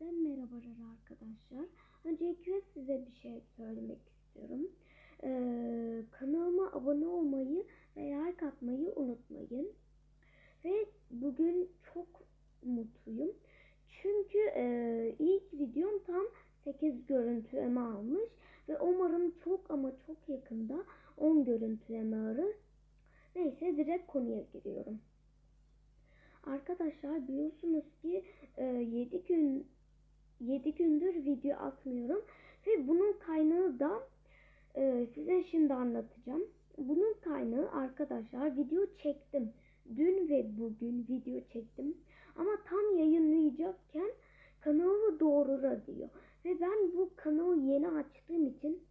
Hepinize merhabalar arkadaşlar. Öncelikle size bir şey söylemek istiyorum. Ee, kanalıma abone olmayı ve like atmayı unutmayın. Ve bugün çok mutluyum. Çünkü e, ilk videom tam 8 görüntüleme almış. Ve umarım çok ama çok yakında 10 görüntüleme alır. Neyse direkt konuya giriyorum. Arkadaşlar biliyorsunuz ki 7 gün 7 gündür video atmıyorum ve bunun kaynağı da e, size şimdi anlatacağım. Bunun kaynağı arkadaşlar video çektim. Dün ve bugün video çektim. Ama tam yayınlayacakken kanalı doğrura diyor. Ve ben bu kanalı yeni açtığım için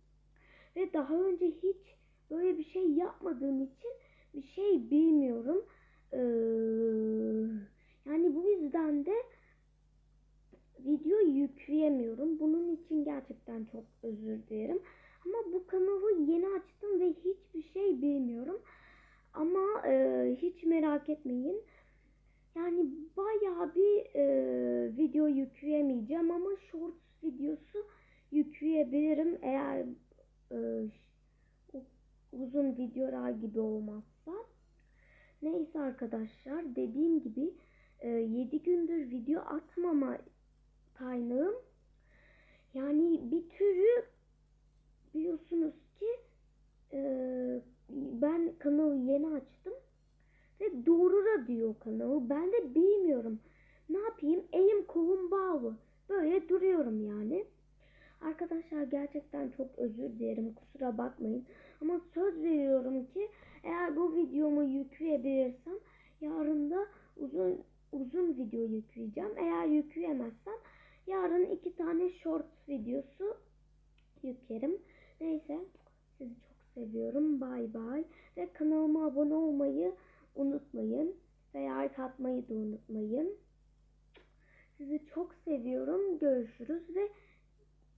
ve daha önce hiç böyle bir şey yapmadığım için bir şey bilmiyorum. Ee, yani bu yüzden de video yükleyemiyorum. Bunun için gerçekten çok özür dilerim. Ama bu kanalı yeni açtım ve hiçbir şey bilmiyorum. Ama e, hiç merak etmeyin. Yani bayağı bir e, video yükleyemeyeceğim ama shorts videosu yükleyebilirim eğer e, uzun videolar gibi olmazsa. Neyse arkadaşlar dediğim gibi 7 gündür video atmama kaynağım yani bir türü biliyorsunuz ki e, ben kanalı yeni açtım ve doğrura diyor kanalı ben de bilmiyorum ne yapayım elim kolum bağlı böyle duruyorum yani. Arkadaşlar gerçekten çok özür dilerim kusura bakmayın. Ama söz veriyorum ki eğer bu videomu yükleyebilirsem yarın da uzun uzun video yükleyeceğim. Eğer yükleyemezsem yarın iki tane short videosu yüklerim. Neyse sizi çok seviyorum. Bay bay. Ve kanalıma abone olmayı unutmayın. Ve like atmayı da unutmayın. Sizi çok seviyorum. Görüşürüz ve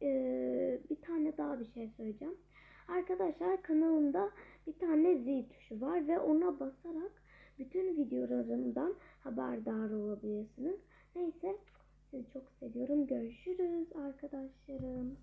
ee, bir tane daha bir şey söyleyeceğim. Arkadaşlar kanalımda bir tane zil tuşu var ve ona basarak bütün videolarımdan haberdar olabilirsiniz. Neyse sizi çok seviyorum. Görüşürüz arkadaşlarım.